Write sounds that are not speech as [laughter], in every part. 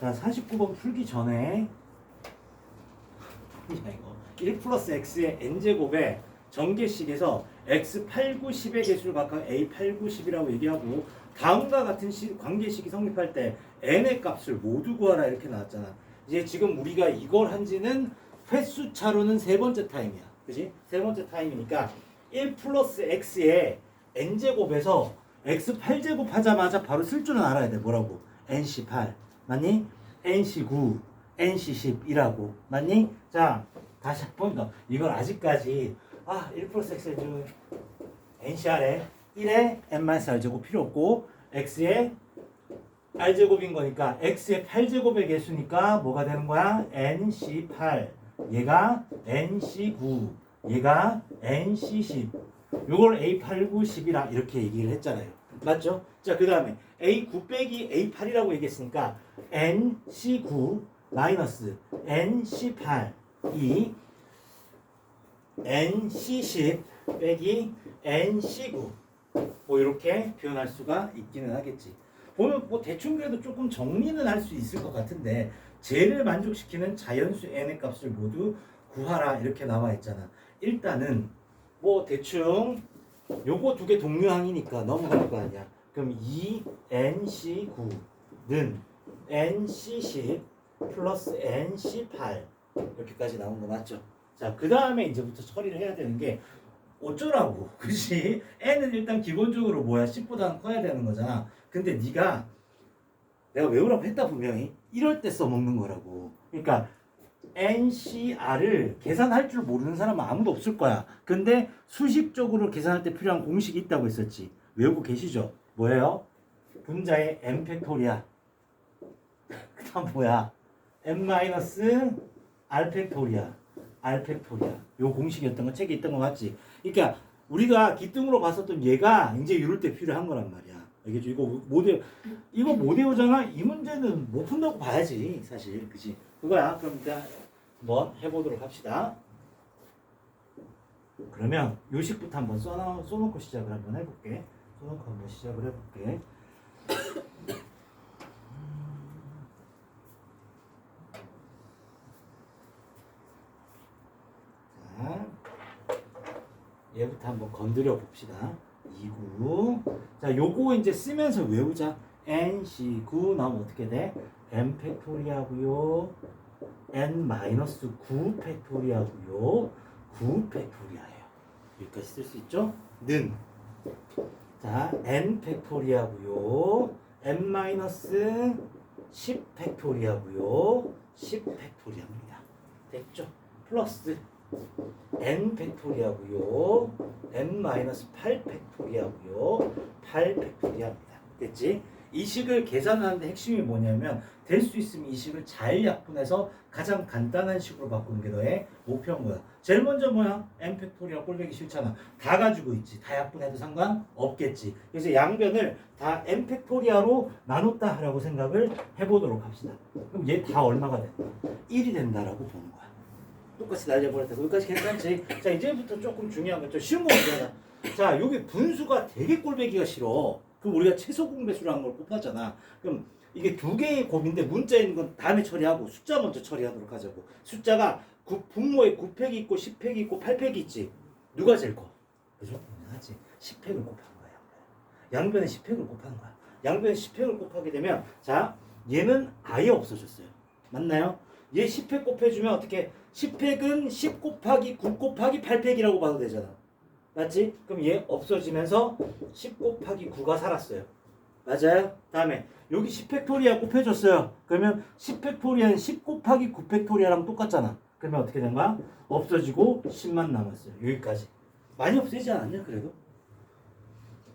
자, 49번 풀기 전에 야 이거 1 플러스 x의 n제곱에 전개식에서 x 8, 9, 10의 개수를 각각 a 8, 9, 10이라고 얘기하고 다음과 같은 시, 관계식이 성립할 때 n의 값을 모두 구하라 이렇게 나왔잖아. 이제 지금 우리가 이걸 한지는 횟수 차로는 세 번째 타임이야. 그지? 세 번째 타임이니까 1 플러스 x의 n제곱에서 x 8제곱 하자마자 바로 쓸 줄은 알아야 돼. 뭐라고? nc 8. 맞니? nc 9, nc 10이라고. 맞니? 자, 다시 한번 더. 이걸 아직까지 아, 1 플러스 x의 주 ncr에 1에 n-r제곱 필요 없고 x의 r제곱인 거니까 x의 8제곱의 개수니까 뭐가 되는 거야? nc8 얘가 nc9 얘가 nc10 요걸 a8, 9, 10이라 이렇게 얘기를 했잖아요 맞죠? 자 그 다음에 a9 빼기 a8이라고 얘기했으니까 nc9 마이너스 nc8 이 nc10 빼기 nc9 뭐 이렇게 표현할 수가 있기는 하겠지. 보면 뭐 대충 그래도 조금 정리는 할 수 있을 것 같은데 쟤를 만족시키는 자연수 n의 값을 모두 구하라 이렇게 나와 있잖아. 일단은 뭐 대충 요거 두 개 동류항이니까 넘어갈 거 아니야. 그럼 2nc9는 nc10 플러스 nc8 이렇게까지 나온 거 맞죠? 자, 그 다음에 이제부터 처리를 해야 되는 게 어쩌라고, [laughs] 그지? n은 일단 기본적으로 뭐야? 10보다는 커야 되는 거잖아. 근데 네가 내가 외우라고 했다 분명히 이럴 때 써먹는 거라고. 그러니까 NCR을 계산할 줄 모르는 사람은 아무도 없을 거야. 근데 수식적으로 계산할 때 필요한 공식이 있다고 했었지. 외우고 계시죠? 뭐예요? 분자의 n 팩토리아. [laughs] 그 다음 뭐야? n 마이너스 r 팩토리아. r 팩토리아. 요 공식이었던 거 책에 있던 거 맞지? 그러니까 우리가 기둥으로 봤었던 얘가 이제 이럴 때 필요한 거란 말이야. 알겠죠? 이거 모델 이거 못 외우잖아. 이 문제는 못 푼다고 봐야지 사실, 그지? 그거야. 그럼 일단 한번 해보도록 합시다. 그러면 요식부터 한번 써놔, 써놓고 시작을 한번 해볼게. 써놓고 한번 시작을 해볼게. 자, 얘부터 한번 건드려 봅시다. 29. 자, 요거 이제 쓰면서 외우자. NC9 나오면 어떻게 돼? n 팩토리아고요. N 마이너스 9 팩토리아고요. 9 팩토리아예요. 여기까지 쓸 수 있죠? 는. 자, n 팩토리아고요. n 마이너스 10 팩토리아고요. 10 팩토리아입니다. 됐죠? 플러스 n 팩토리아고요. n 마이너스 8 팩토리아고요. 8 팩토리아입니다. 됐지? 이 식을 계산하는 데 핵심이 뭐냐면 될 수 있으면 이 식을 잘 약분해서 가장 간단한 식으로 바꾸는 게 너의 목표인 거야. 제일 먼저 뭐야? n 팩토리아 꼴배기 싫잖아. 다 가지고 있지. 다 약분해도 상관없겠지. 그래서 양변을 다 n 팩토리아로 나눴다라고 생각을 해보도록 합시다. 그럼 얘 다 얼마가 된다? 1이 된다라고 보는 거야. 똑같이 날려버렸다. 여기까지 괜찮지? 자, 이제부터 조금 중요한 건좀 쉬운 거 문제다. 자, 여기 분수가 되게 꼴배기가 싫어. 그럼 우리가 최소 공배수라는 걸 꼽았잖아. 그럼 이게 두 개의 곱인데 문자 있는 건 다음에 처리하고 숫자 먼저 처리하도록 하자고. 숫자가 9, 분모에 9팩이 있고 10팩이 있고 8팩이 있지. 누가 제일 커? 그죠? 하지. 10팩을 곱한 거야. 양변에 10팩을 곱한 거야. 양변에 10팩을 곱하게 되면 자, 얘는 아예 없어졌어요. 맞나요? 얘 10팩 곱해주면 어떻게 10팩은 10 곱하기 9 곱하기 8팩이라고 봐도 되잖아. 맞지? 그럼 얘 없어지면서 10 곱하기 9가 살았어요. 맞아요? 다음에 여기 10팩토리아 곱해줬어요. 그러면 10팩토리아는 10 곱하기 9팩토리아랑 똑같잖아. 그러면 어떻게 된 거야? 없어지고 10만 남았어요. 여기까지. 많이 없어지지 않았냐 그래도?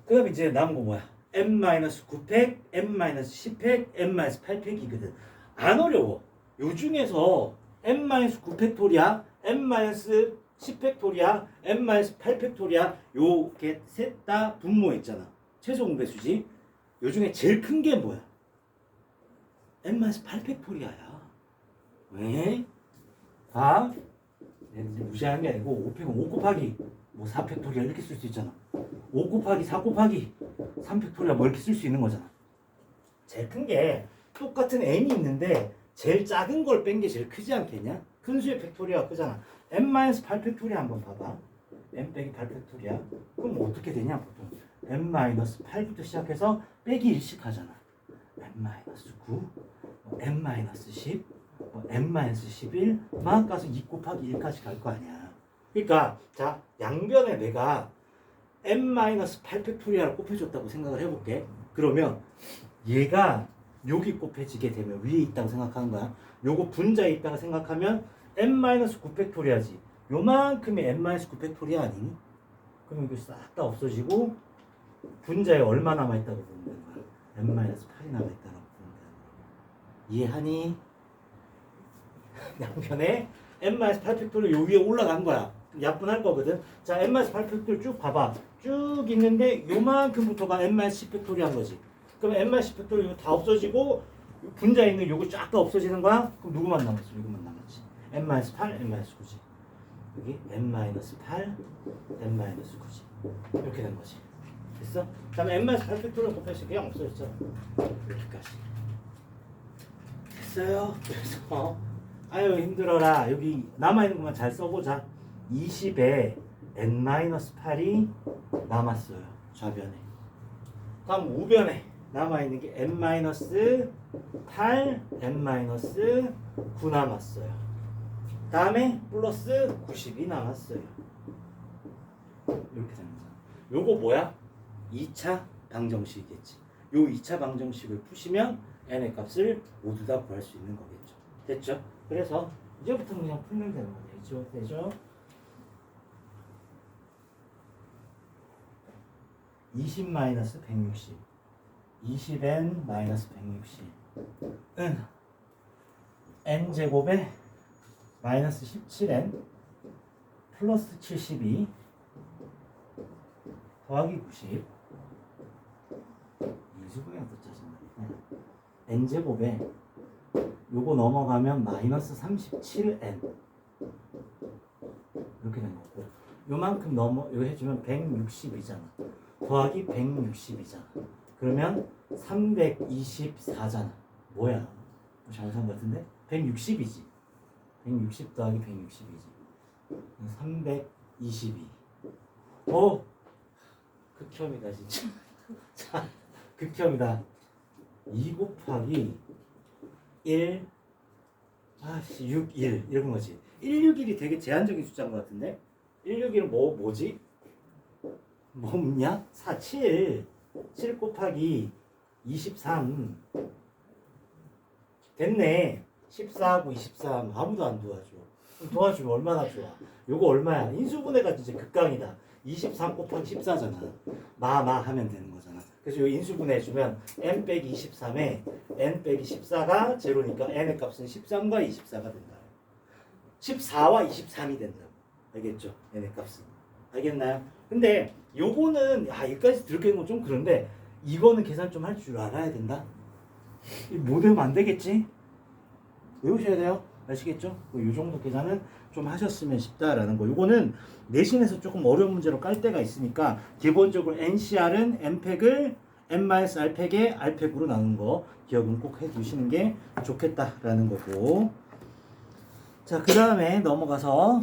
그럼 이제 남은 거 뭐야? n-9팩, n-10팩, n-8팩이거든. 안 어려워. 요 중에서 n-9팩토리아, n-10팩토리아, n-8팩토리아 요게 셋 다 분모했잖아. 최소 공배수지. 요 중에 제일 큰 게 뭐야? n-8팩토리아야. 왜? 봐. 무시하는 게 아니고 5팩은 5 곱하기 뭐 4팩토리아 이렇게 쓸 수 있잖아. 5 곱하기 4 곱하기 3팩토리아 뭐 이렇게 쓸 수 있는 거잖아. 제일 큰 게 똑같은 n이 있는데 제일 작은 걸 뺀 게 제일 크지 않겠냐? 큰 수의 팩토리아가 크잖아. n-8 팩토리아 한번 봐봐. n 빼기 8 팩토리아. 그럼 뭐 어떻게 되냐 보통 n-8부터 시작해서 빼기 1씩 하잖아. n-9, 뭐 n-10, 뭐 n-11 막 가서 2 곱하기 1까지 갈 거 아니야. 그러니까 자 양변에 내가 n-8 팩토리아를 곱해줬다고 생각을 해볼게. 그러면 얘가 여기 곱해지게 되면 위에 있다고 생각하는 거야. 요거 분자에 있다고 생각하면 n-9 팩토리아지. 요만큼의 n-9 팩토리아 아니니? 그럼 이거 싹 다 없어지고 분자에 얼마 남아있다고 보면 되는 거야. n-8이 남아있다고 보면 되는 거야. 이해하니? [laughs] 양변에 n-8 팩토리아 요 위에 올라간 거야. 약분할 거거든. 자, n-8 팩토리아 쭉 봐봐. 쭉 있는데 요만큼부터가 n-10 팩토리아 한 거지. 그럼 n-10 팩토리아 이거 다 없어지고 분자에 있는 요거 쫙 다 없어지는 거야? 그럼 누구만 남았어? 요거만 남았지. n-8, n-9지. 여기 n-8, n-9지. 이렇게 된 거지. 됐어? 다음에 n-8 팩토리아 곱해서 그냥 없어졌잖아. 이렇게까지. 됐어요? 그래서 아유 힘들어라. 여기 남아있는 것만 잘 써보자. 20에 n-8이 남았어요. 좌변에. 다음 우변에 남아 있는 게 n-8, n-9 남았어요. 다음에 플러스 90이 남았어요. 이렇게 되는 거잖아. 요거 뭐야? 2차 방정식이겠지. 요 2차 방정식을 푸시면 n의 값을 모두 다 구할 수 있는 거겠죠. 됐죠? 그래서 이제부터 그냥 풀면 되는 거죠. 되죠? 20 마이너스 160 20n 마이너스 160은 n 제곱에 마이너스 17n 플러스 72 더하기 90 이수분이가 더 짜증나 n 제곱에 요거 넘어가면 마이너스 37n 이렇게 된 거고. 요만큼 넘어 요 해주면 160이잖아. 더하기 160이잖아 그러면 324잖아. 뭐야? 잘못한 것 같은데? 160이지. 160 더하기 160이지. 322 오! 극혐이다 진짜. [laughs] 자 극혐이다. 2 곱하기 1 아씨 6 1 이런 거지. 161이 되게 제한적인 숫자인 것 같은데? 161은 뭐 뭐지? 뭐냐? 4 7 7 곱하기 23 됐네. 14하고 23 아무도 안 도와줘. 그럼 도와주면 얼마나 좋아? 요거 얼마야? 인수분해가 진짜 극강이다. 23 곱하기 14잖아. 마마 하면 되는 거잖아. 그래서 요 인수분해 해주면 n 빼기 23에 n 빼기 14가 제로니까 n의 값은 13과 24가 된다. 14와 23이 된다 알겠죠? n의 값은. 알겠나요? 근데 요거는 아 여기까지 들게 건좀 그런데 이거는 계산 좀 할 줄 알아야 된다 못 외우면 안 되겠지? 외우셔야 돼요. 아시겠죠? 뭐요 정도 계산은 좀 하셨으면 싶다라는 거. 요거는 내신에서 조금 어려운 문제로 깔 때가 있으니까 기본적으로 NCR은 N팩을 N-R팩에 R팩으로 나눈 거 기억은 꼭 해두시는 게 좋겠다라는 거고. 자, 그 다음에 넘어가서